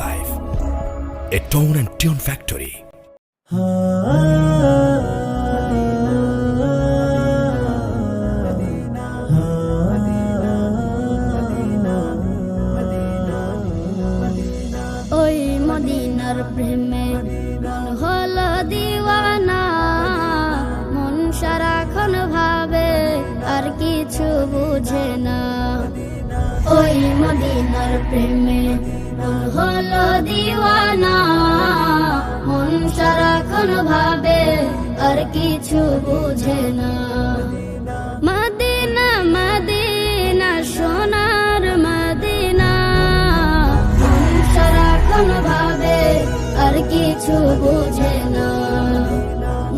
a tone and tune factory. ওই মদিনার প্রেমে মন হলো দিওয়ানা, মন সারাক্ষণ ভাবে আর কিছু বুঝে না ওই মদিনার প্রেমে হলো দিওয়ানা, মন সারাক্ষণ ভাবে আর কিছু বুঝে না। মদিনা মদিনা, সোনার মদিনা, মন সারাক্ষণ ভাবে আর কিছু বুঝে না।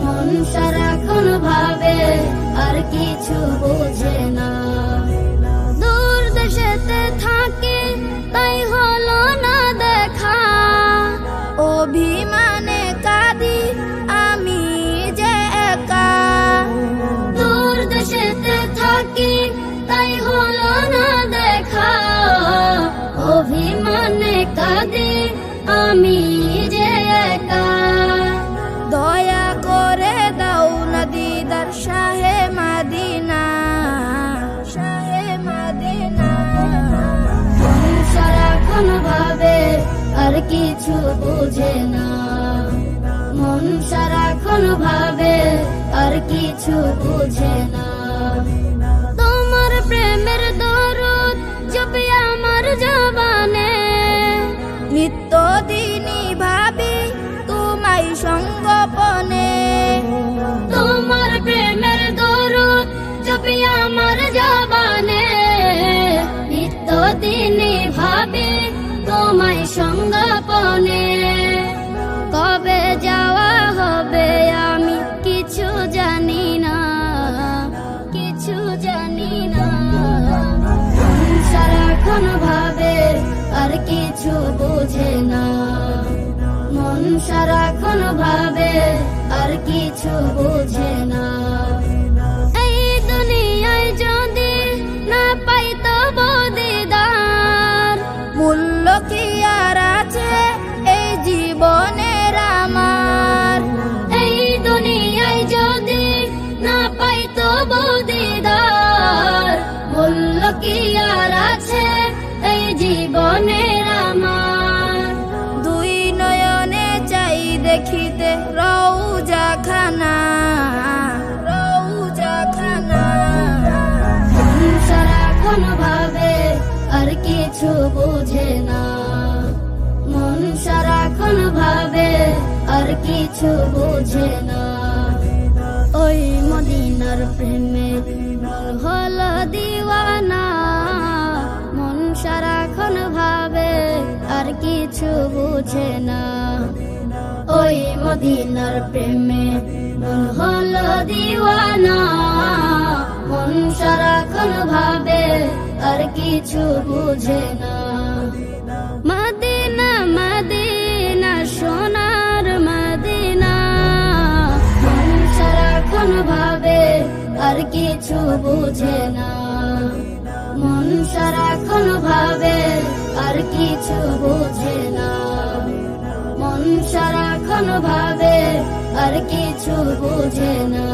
মন সারাক্ষণ ভাবে আর কিছু অভিমানে কাঁদি আমি যে একা। দূর দেশেতে থাকি, তাই হলো না দেখা। অভিমানে কাঁদি আমি কিছু বুঝে না। মন সারাক্ষণ ভাবে আর কিছু বুঝে সঙ্গপনে কবে যাওয়া হবে আমি কিছু জানি না, কিছু জানি না। সারাক্ষণ ভাবে আর কিছু বুঝে না। মন সারাক্ষণ ভাবে আর কিছু বুঝে না। আছে এই জীবনের আমার। দুই নয়নে চাই দেখিতে রৌজা খানা সারাক্ষণ ভাবে আর কিছু বুঝে না। মন সারাক্ষণ ভাবে আর কিছু বুঝে না। ওই মদিনার প্রেমে হলো দিওয়ানা কিছু বুঝে না। ওই মদিনার প্রেমে হলো দিওয়ানা। মন সারাক্ষণ ভাবে আর কিছু বুঝে না। মন সারাক্ষণ ভাবে আর কিছু বুঝে না। মন সারাক্ষণ ভাবে আর কিছু বুঝে না।